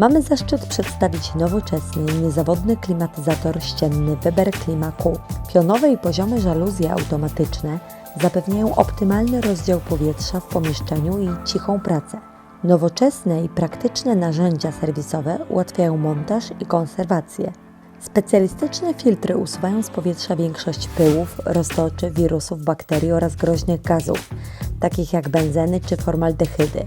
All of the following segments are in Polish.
Mamy zaszczyt przedstawić nowoczesny niezawodny klimatyzator ścienny Weber Clima-Q. Pionowe i poziome żaluzje automatyczne zapewniają optymalny rozdział powietrza w pomieszczeniu i cichą pracę. Nowoczesne i praktyczne narzędzia serwisowe ułatwiają montaż i konserwację. Specjalistyczne filtry usuwają z powietrza większość pyłów, roztoczy, wirusów, bakterii oraz groźnych gazów, takich jak benzeny czy formaldehydy.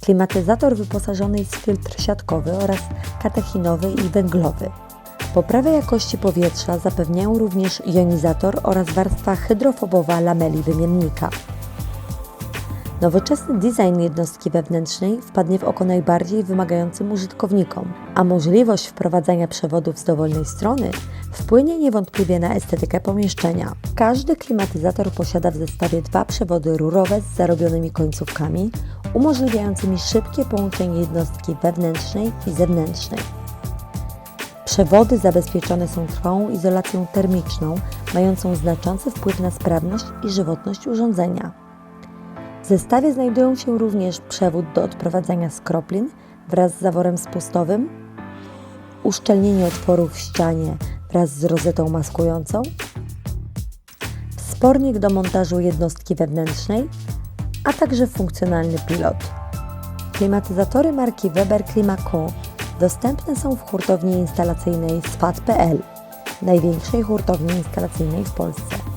Klimatyzator wyposażony jest w filtr siatkowy oraz katechinowy i węglowy. Poprawę jakości powietrza zapewniają również jonizator oraz warstwa hydrofobowa lameli wymiennika. Nowoczesny design jednostki wewnętrznej wpadnie w oko najbardziej wymagającym użytkownikom, a możliwość wprowadzania przewodów z dowolnej strony wpłynie niewątpliwie na estetykę pomieszczenia. Każdy klimatyzator posiada w zestawie dwa przewody rurowe z zarobionymi końcówkami, umożliwiającymi szybkie połączenie jednostki wewnętrznej i zewnętrznej. Przewody zabezpieczone są trwałą izolacją termiczną, mającą znaczący wpływ na sprawność i żywotność urządzenia. W zestawie znajdują się również przewód do odprowadzania skroplin wraz z zaworem spustowym, uszczelnienie otworu w ścianie wraz z rozetą maskującą, wspornik do montażu jednostki wewnętrznej, a także funkcjonalny pilot. Klimatyzatory marki Weber Clima-Co dostępne są w hurtowni instalacyjnej swat.pl, największej hurtowni instalacyjnej w Polsce.